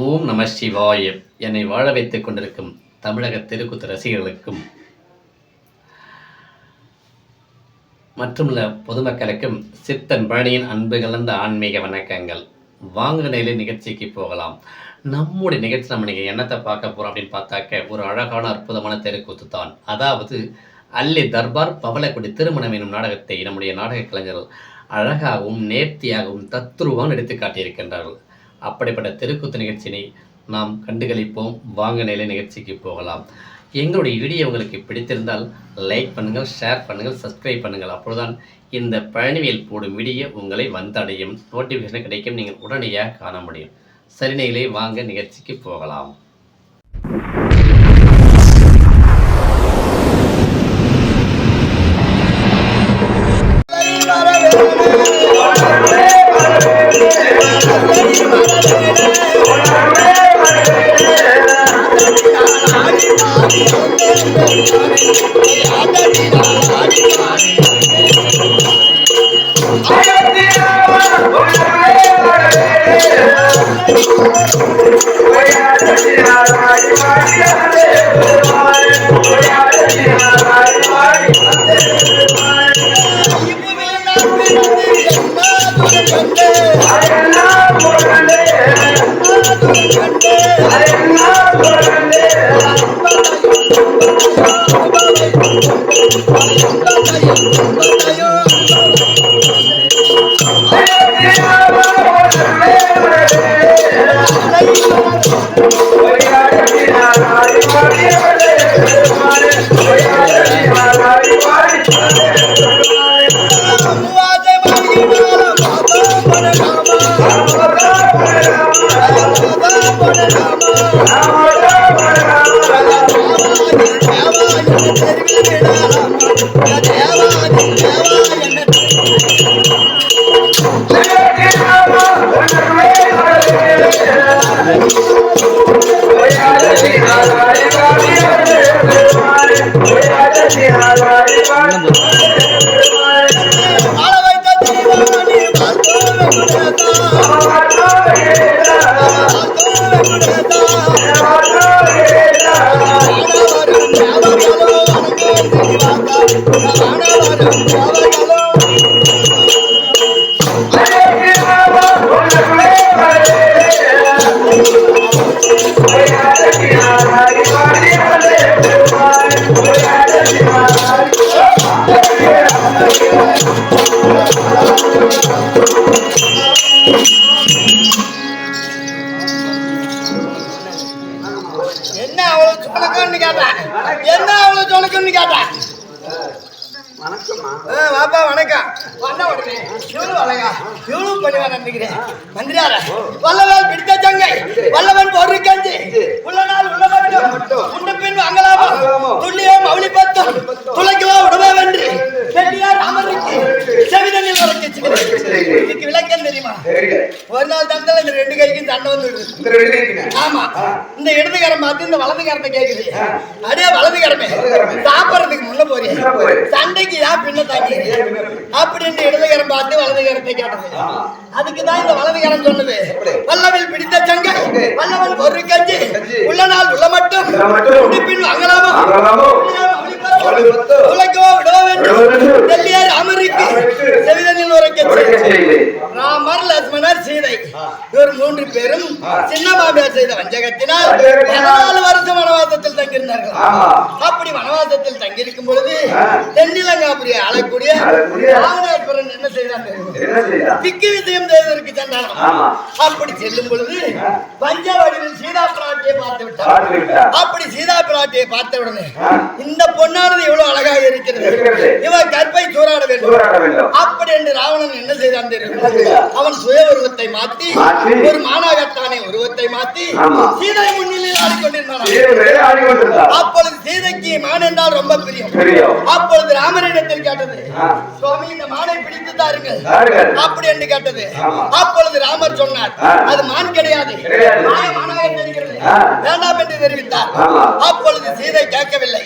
ஓம் நம சிவாய என்னை வாழ வைத்துக் கொண்டிருக்கும் தமிழக தெருக்கூத்து ரசிகர்களுக்கும் மற்றுமுள்ள பொதுமக்களுக்கும் சித்தன் பழனியின் அன்பு கலந்த ஆன்மீக வணக்கங்கள். வாங்க நிலை நிகழ்ச்சிக்கு போகலாம். நம்முடைய நிகழ்ச்சி நம்ம நீங்கள் என்னத்தை பார்க்க போகிறோம் அப்படின்னு பார்த்தாக்க ஒரு அழகான அற்புதமான தெருக்கூத்து தான். அதாவது அல்லி தர்பார் பவளக்குடி திருமணம் எனும் நாடகத்தை நம்முடைய நாடக கலைஞர்கள் அழகாகவும் நேர்த்தியாகவும் தத்துருவாக எடுத்து காட்டியிருக்கின்றார்கள். அப்படிப்பட்ட தெருக்கூத்து நிகழ்ச்சியினை நாம் கண்டுகளிப்போம். வாங்க நிலை நிகழ்ச்சிக்கு போகலாம். எங்களுடைய வீடியோ உங்களுக்கு பிடித்திருந்தால் லைக் பண்ணுங்கள் ஷேர் பண்ணுங்கள் சப்ஸ்கிரைப் பண்ணுங்கள். அப்பொழுதுதான் இந்த பழனிவியல் போடும் வீடியோ உங்களை வந்தடையும். நோட்டிஃபிகேஷன் கிடைக்கும். நீங்கள் உடனடியாக காண முடியும். சரி வாங்க நிகழ்ச்சிக்கு போகலாம். Hare என்ன இந்த ரெண்டு இருக்குங்க. ஆமா இந்த இடதுகரம் பார்த்து இந்த வலதுகரத்தை கேக்குது அடே வலதுகரமே. சாப்பிடறதுக்கு முன்ன போறியே. சண்டைக்கு ஏன் பின்ன தாக்கி அப்படின்னு இடதுகரம் பார்த்து வலதுகரத்தை கேட்டது அதுக்கு தான் இந்த வலதுகரம் சொன்னது? வல்லவில் பிடித்த சங்கை. வல்லவன் ஒரு கஞ்சி. உள்ள நாள் உள்ள மட்டும். உடுப்பின் வாங்கலாமா. உலகோ விடோ வேண்டும் அமருக்கு. செவிதனில். ராமர் சீதை இவர் மூன்று பேரும் சின்ன மாமியார் செய்த வஞ்சகத்தினால் பதினாலு வருஷம் வனவாசத்தில் தங்கியிருந்தார்கள். அப்படி வனவாசத்தில் தங்கியிருக்கும் பொழுது ஆ. தென்னிலங்காபுரி ஆளக்கூடிய ராமநாதபுரன் என்ன செய்தான் தெரியுமா? என்ன செய்தா? திக்கு விஷயம் செய்வதற்கு சென்றான் ஆமா. அப்படி செல்லும் பொழுது பஞ்சவடிவில் சீதா பிராட்டியை பார்த்து விட்டார். அப்படி சீதா பிராட்டியை பார்த்த உடனே. இந்த பொண்ணானது எவ்வளவு அழகாக இருக்கிறது. இவன் கற்பை சூறாட வேண்டும். அப்படி என்று ராவணன் என்ன செய்தான் தெரியும்? அவன் சுய உருவத்தை மாற்றி மாற்றி, ஒரு மானாகத்தானே உருவத்தை ஆமா. சீதை முன்னிலையில் ஆடிக்கொண்டிருந்தார். அப்பொழுது சீதைக்கு மான் என்றால் ரொம்ப பிரியம். அப்பொழுது ராமரிடத்தில் கேட்டது. சுவாமி இந்த மானை பிடித்து தாருங்கள். அப்படி என்று கேட்டது. அப்பொழுது ராமர் சொன்னார். அது மான் கிடையாது தெரிகிறது. வேண்டாம் என்று தெரிவித்தார். அப்பொழுது சீதை கேட்கவில்லை.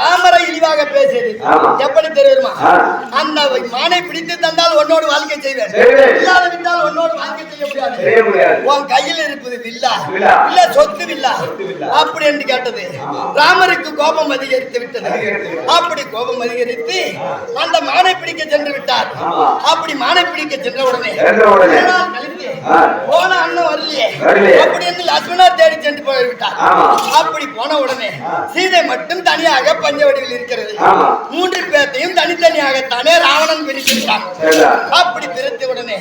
ராமரை இழிவாக பேசியது. எப்படி தெரியுமா. அந்த மானை பிடித்து தந்தால் உன்னோடு வாழ்க்கை செய்வேன் செய்வேன். இல்லாத விட்டால் உன்னோடு வாழ்க்கை செய்ய முடியாது செய்ய முடியாது. உன் கையில் இருப்பது வில்லா வில்லா. இல்ல சொத்து வில்லா வில்லா. அப்படி என்று கேட்டது. ராமருக்கு கோபம் அதிகரித்து விட்டது. அப்படி கோபம் அதிகரித்து அந்த மானை பிடிக்க சென்று விட்டார். அப்படி மானை பிடிக்க சென்ற உடனே. போன அண்ணன் வரலையே. அப்படி என்று லட்சுமணர் தேடி சென்று போய்விட்டார். அப்படி போன உடனே சீதை மட்டும் தனியாக பஞ்சவடியில் இருக்கிறது. மூன்று பேர்த்தையும் தனித்தனியாகத்தானே ராவணன் பிரித்து விட்டான். அப்படி பிரித்த உடனே.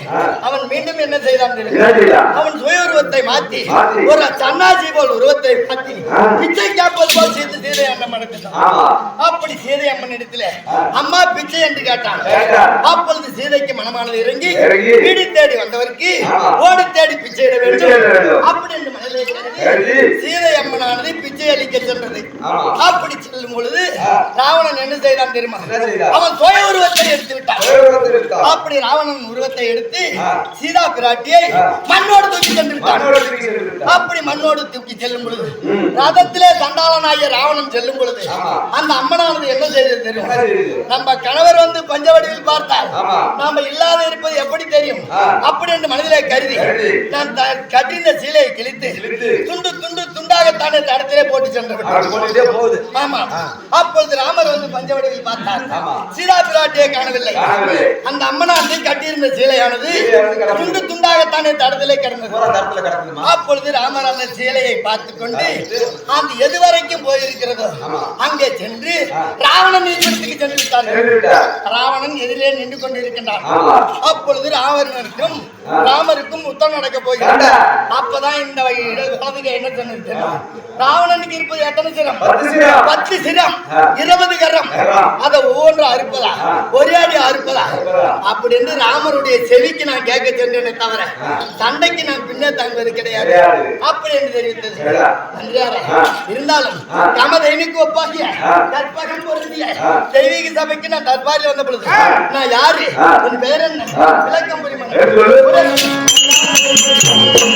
அவன் மீண்டும் என்ன செய்தான்? அவன் சுய உருவத்தை மாத்தி. ஒரு சன்னாசி போல் உருவத்தை மாத்தி. பிச்சை கேட்பது போல் சீதை சீதை எடுத்துட்டான் ஆமா. அப்படி சீதை அம்மன் இடத்துல. அம்மா பிச்சை என்று கேட்டான். அப்பொழுது சீதைக்கு மனமானது இறங்கி. வீடு தேடி வந்தவருக்கு. ஓடி தேடி பிச்சை இட வேண்டும். அப்படி என்று மனதிலே. சீதை அம்மனானது பிச்சை அளிக்க சென்றது. அப்படி செல்லும் பொழுது. ராவணன் என்ன செய்தான் தெரியுமா? அவன் சுய உருவத்தை எடுத்து விட்டான் அப்படி ராவணன் உருவத்தை எடுத்து. சீதா பிராட்டியை. மண்ணோடு தூக்கி சென்று விட்டான் மண்ணோடு தூக்கி சென்று விட்டான். அப்படி மண்ணோடு தூக்கி செல்லும் பொழுது. ரதத்திலே சண்டாளனாகிய ராவணன் செல்லும் பொழுது. அந்த அம்மனானது என்ன செய்தது தெரியும்? நம்ம கணவர் வந்து பஞ்சவடிவில் பார்த்தார். நாம இல்லாத இருப்பது எப்படி தெரியும். அப்படி என்று மனதிலே கருதி. நான் கட்டின சீலையை கிழித்து. துண்டு துண்டு துண்டாகத்தானே தடத்திலே போட்டு சென்று போகுது. ஆமா. அப்பொழுது ராமர் வந்து பஞ்சவடியில் பார்த்தார். சீதா பிராட்டியை காணவில்லை. அந்த அம்மனானது கட்டியிருந்த சீலையானது. துண்டு துண்டாகத்தானே தடத்திலே கிடந்தது. அப்பொழுது ராமர் அந்த சேலையை பார்த்து கொண்டு அந்த எது வரைக்கும் போயிருக்கிறதோ. அங்கே சென்று. ராவணன் நீர்பிடித்துக்கு சென்று விட்டார்கள். ராவணன் எதிரே நின்று கொண்டிருக்கின்றான். அப்பொழுது ராவணனுக்கும். ராமருக்கும் யுத்தம் நடக்க போகிறது. அப்பதான் இந்த வலதுகை என்ன சொன்னது? ராவணனுக்கு இருப்பது எத்தனை சிரம் பத்து சிரம். இருபது கரம். அதை ஒவ்வொன்றும் அறுப்பதா. ஒரே அடி அறுப்பதா. அப்படின்னு ராமருடைய செவிக்கு நான் கேட்க சென்றேனே தவிர. சண்டைக்கு நான் பின்னே தங்குவது கிடையாது. அப்படி என்று தெரிவித்தது. இருந்தாலும். கமதைனுக்கு ஒப்பாகிய. கற்பகம் பொருந்திய. தெய்வீக சபைக்கு நான் தற்பாரில் வந்த பொழுது. நான் யாரு. உன் பேர் என்ன. விளக்கம் புரியுமா எடுத்து சொல்லு.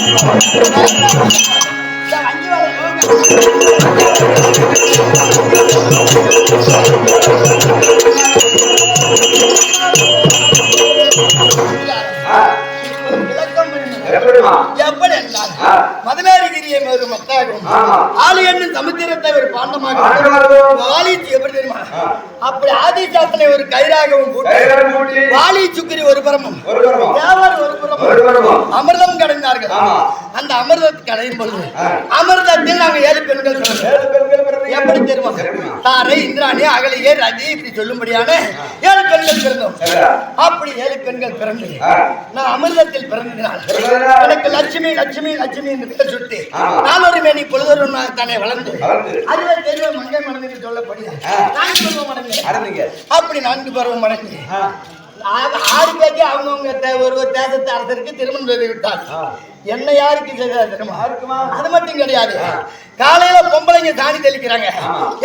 மத்தாகவும் ஆமா. ஆலி என்னும் சமுத்திரத்தை ஒரு பாண்டமாக எப்படி. அப்படி ஆதிசாத்தனை ஒரு கயிறாகவும் கூட்டி வாலி சுக்கிரி ஒரு கரமும். தேவர் ஒரு. அமிர்தம் கடைந்தார்கள். அந்த அமிர்தத்தை கடையும் பொழுது. அமிர்தத்தில் நாங்க ஏழு பெண்கள். எப்படி தெரியுமா? தாரை இந்திராணி அகலிகை ரதி இப்படி சொல்லும்படியான ஏழு பெண்கள் பிறந்தோம். அப்படி ஏழு பெண்கள் பிறந்து. நான் அமிர்தத்தில் பிறந்ததினால் எனக்கு லட்சுமி லட்சுமி லட்சுமி என்று பெயர் சுட்டி. நாலொரு மேனி பொழுதொரு தானே வளர்ந்து தெரியவ மங்கை மனதில் சொல்லப்படியா ஆ. அடங்குங்க. அப்படி நான்கு பருவம். ஆக ஆறு பேருக்கு அவங்கவுங்க ஒரு ஒரு தேசத்து அரசருக்கு திருமணம் செய்து விட்டார். என்ன யாருக்கு தெரியுமா? அது மட்டும் கிடையாது காலையில பொம்பளைங்க சாணி தெளிக்கிறாங்க.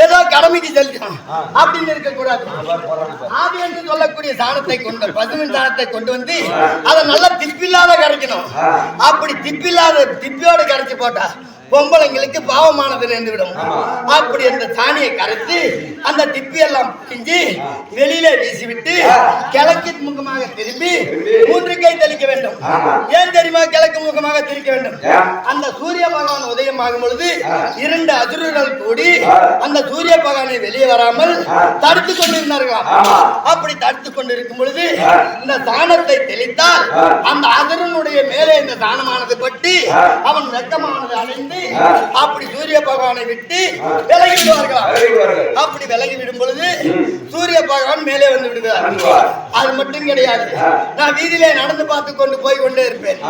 ஏதோ கடமைக்கு தெளிக்கணும். அப்படின்னு இருக்க கூடாது பாரு, போடுறாங்க பாரு. ஆவி என்று சொல்லக்கூடிய சாணத்தை கொண்டு பசுவின் சாணத்தை கொண்டு வந்து. அதை நல்லா திப்பில்லாத கரைக்கணும் ஆ. அப்படி திப்பில்லாத திப்பியோடு கரைச்சு போட்டா பொம்பளைங்களுக்கு பாவமானது நின்று விடும் அப்படி அந்த சாணியை கரைத்து அந்த திப்பி எல்லாம் பிழிஞ்சு வெளியில வீசிவிட்டு கிழக்கு முகமாக திரும்பி மூன்று கை தெளிக்க வேண்டும். ஏன் தெரியுமா? கிழக்கு முகமாக திரிக்க வேண்டும். அந்த சூரிய பகவான் உதயமாகும் பொழுது இரண்டு அசுரர்கள் கூடி அந்த சூரிய பகவானை வெளியே வராமல் தடுத்து கொண்டிருந்தார்களாம். அப்படி தடுத்து கொண்டிருக்கும் பொழுது இந்த தானத்தை தெளித்தால் அந்த அதிரனுடைய மேலே இந்த தானமானது பட்டு அவன் வெக்கமானது அடைந்து ஆ. அப்படி சூரிய பகவானை விட்டு விலகி விலகுவார்கள். அப்படி விலகி விடும் பொழுது சூரிய பகவான் மேலே வந்து விடுகிறார். அது மட்டும் கிடையாது. நான் வீதியிலே நடந்து பார்த்து கொண்டு போய் கொண்டே இருப்பேன்.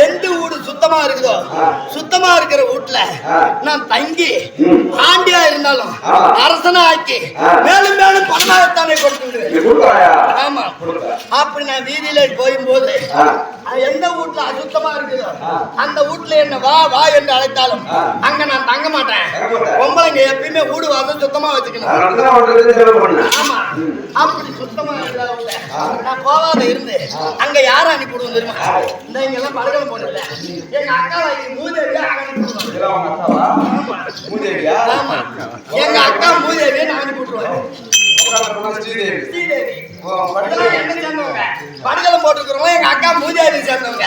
எந்த வீடு சுத்தமா இருக்குதோ. சுத்தமா இருக்கிற வீட்டுல. நான் தங்கி. ஆண்டியா இருந்தாலும். அரசனா ஆக்கி. மேலும் மேலும் பணமாகத்தானே கொடுத்து? ஆமா. அப்படி நான் வீதியில போகும்போது ஆ. எந்த வீட்டுல அசுத்தமா இருக்குதோ. அந்த வீட்டுல என்ன வா வா என்று அழைத்தாலும் ஆ. அங்க நான் தங்க மாட்டேன். பொம்பளைங்க எப்பயுமே வீடு வாசல் சுத்தமா வச்சுக்கணும். ஆமா. அப்படி சுத்தமா. நான் போகாத இருந்து அங்க யார அனுப்பி விடுவோம் தெரியுமா? இந்த இங்க எல்லாம் படகம் போடல எங்க அக்கா மூதேவியா அனுப்பி எங்க அக்கா மூதேவியை நான் அனுப்பி விட்டுருவேன். படகம் போட்டுக்கிறவங்க எங்க அக்கா மூதேவி சேர்ந்தவங்க.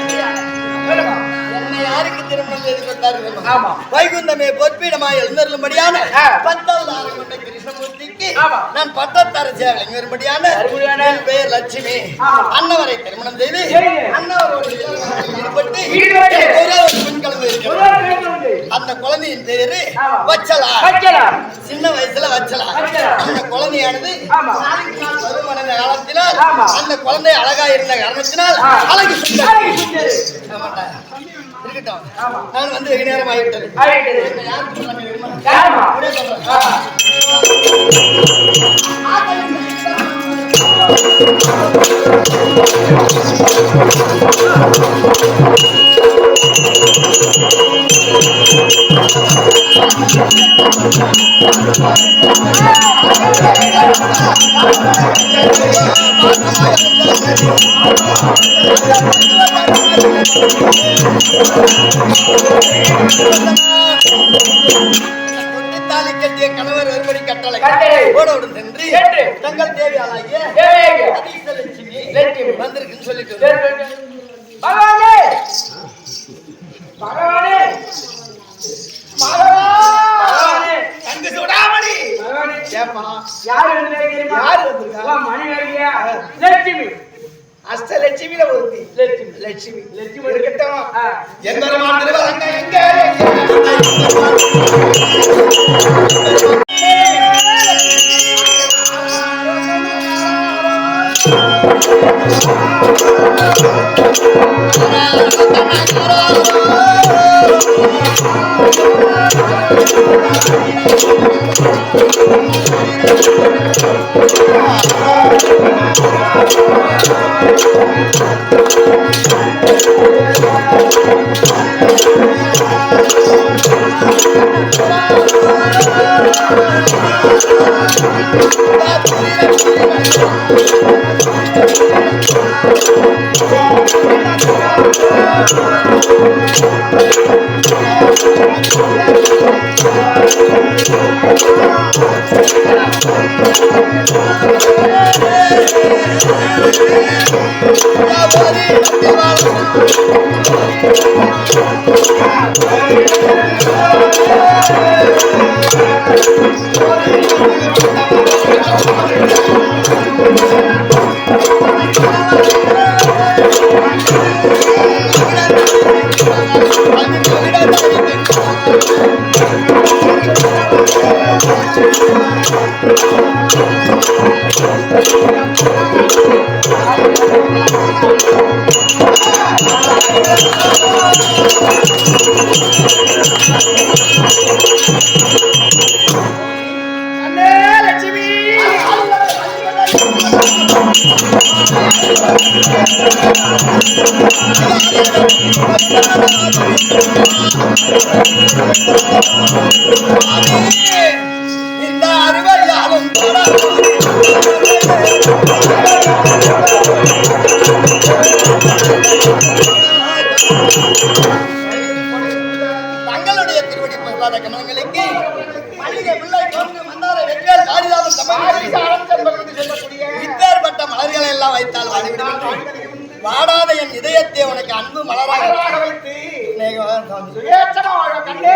திருமணம் செய்து ஆமா. வைகுந்தமே பொற்பிடமாய் எழுந்தருளும்படியான. பத்தாவது ஆறு கொண்ட கிருஷ்ணமூர்த்திக்கு. நான் வரும்படியான அருமையான. என் பெயர் லட்சுமி. அன்னவரை திருமணம் செய்து. அன்னவரோடு ஈடுபட்டு ஒரே ஒரு பெண் இருக்கிறது. அந்த குழந்தையின் பேரு. வச்சலா. சின்ன வயசுல வச்சலா. அந்த குழந்தையானது அடைந்த காலத்தினால். அந்த குழந்தை அழகா இருந்த காரணத்தினால். அழகு சுந்தரி. ஆமா. நான் வந்து வெகு நேரம் ஆகிவிட்டது யாருக்கு கட்டிய கணவர் ஒருபடி கட்டளை ஓடோடு சென்று தங்கள் தேவையாளாகிய லட்சுமி. வந்திருக்குன்னு சொல்லிட்டு பகவானே பகவானே லட்சுமி அஷ்டலட்சுமியில ஒருத்தி லட்சுமி லட்சுமி லட்சுமி இருக்கட்டும் ஆ. எம்பெருமான் திருவரங்க எங்க ஆ அண்ணே லட்சுமி இந்த அறிவையாலும் தங்களுடைய திருவடி பகவாத கமலங்களுக்கு மல்லிகை பிள்ளை மன்னார வெற்றியால் காரிதாசம் சொல்லக்கூடிய இப்பேற்பட்ட மலர்களை எல்லாம் வைத்தால் வாடிவிடும் வாடாத என் இதயத்தை உனக்கு அன்பு மலராக வைத்து கண்ணே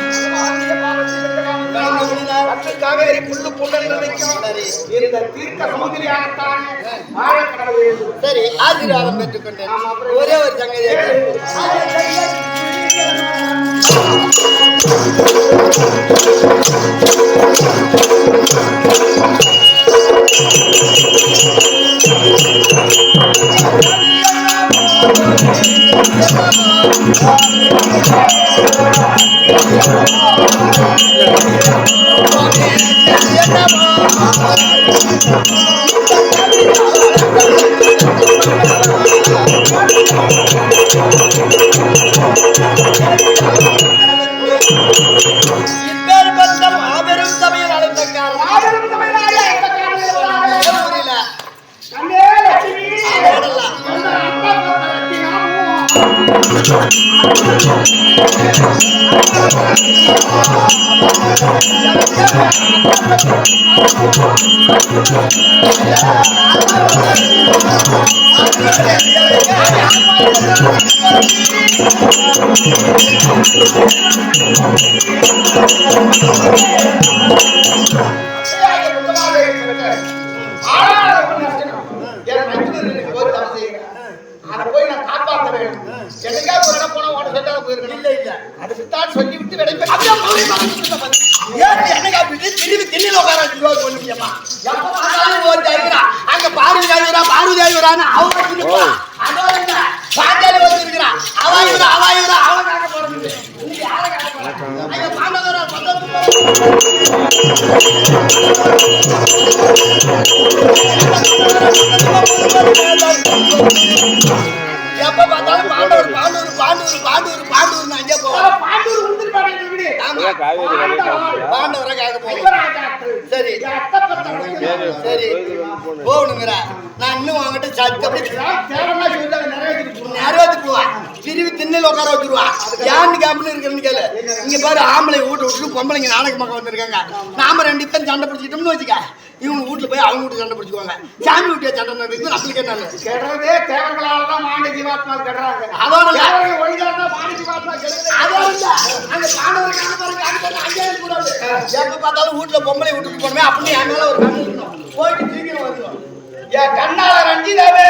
இந்த தீர்க்க சமுதிரியாகத்தான் சரி ஆசீர்வாதம் பெற்றுக்கொண்டேன் ஒரே ஒரு சங்கதியை போய் நான் காப்பாற்ற வேண்டும். என்னைக்காவது ஒரு இடம் போனா உன்கிட்ட சொல்லாம போயிருக்கணும். இல்ல இல்ல. விடைபெற்று- போய் மறந்துட்டு ஏன் என்னைக்கு அப்படி திரும்பி திண்ணில உட்கார சொல்லுங்கம்மா எப்ப பார்த்தாலும் ஒரு ஜாயிரா அங்க பார்வதி ஜாயிரா பார்வதி ஜாயிரான்னு அவங்க வச்சிருப்பா அதோட இல்ல பாஞ்சாலி வச்சிருக்கிறா அவ இவரா அவ இவரா அவ காக்க போறது இன்னைக்கு யாரை காக்க போறா? அங்க பாண்டவரா பந்தத்துக்கு எப்ப பார்த்தாலும் பாண்டவர் பாண்டவர் பாண்டவர் பாண்டவர் பாண்டவர் அங்கே போவோம் வீடு. ஆமா. பாண்டவர். காக்க போவோம் ஐவராஜாத்து. சரி. சரி. போகணுங்கிற நான் இன்னும் உங்ககிட்ட சாத்தி அப்படி இதெல்லாம் தேவைன்னா சொல்லி அதை நிறைவேற்றிட்டு போகணும். திண்ணில் உட்கார வச்சிருவா. ஏன்னு கேம்னு இருக்குன்னு கேளு. இங்க பாரு ஆம்பளை வீட்டு விட்டு பொம்பளைங்க நாடக மக்கள் வந்திருக்காங்க. நாம ரெண்டு பேரும் சண்டை பிடிச்சிட்டோம்னு வச்சுக்க. இவங்க வீட்டுல போய் அவங்க வீட்டு சண்டை பிடிச்சுக்குவாங்க. சாமி வீட்டு சண்டை நடக்குது நம்மளுக்கு என்ன கெடுறதே தேவர்களாலதான் மாண்ட ஜீவாத்மால் கெடுறாங்க. அதோட இல்ல. தேவர்கள் ஒழிஞ்சாதான் மாண்ட ஜீவாத்மா கெடுது. அதோட பாண்டவர் அங்க அங்கே இருக்கு கூடாது எப்ப பார்த்தாலும் வீட்டுல பொம்பளை வீட்டுக்கு போனமே அப்படின்னு என் மேல ஒரு கண்ணு இருக்கணும் போயிட்டு சீக்கிரம் வந்துடும் என் கண்ணால ரஞ்சிதவே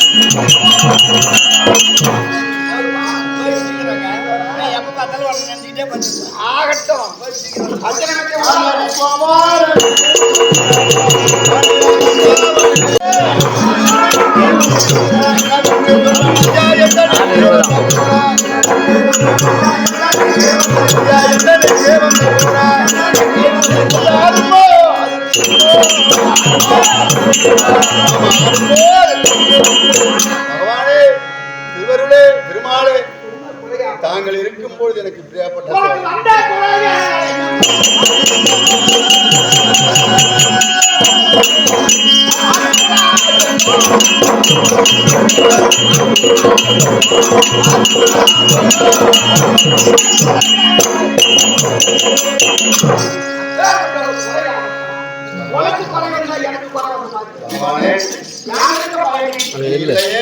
தாங்கள் இருக்கும் பொழுது எனக்கு எனக்கு இல்லையே.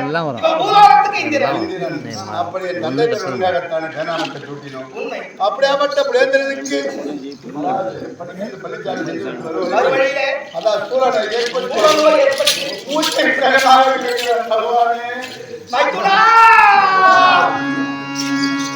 எல்லாம் வரும். அப்படியாப்பட்ட புலேந்திரனுக்கு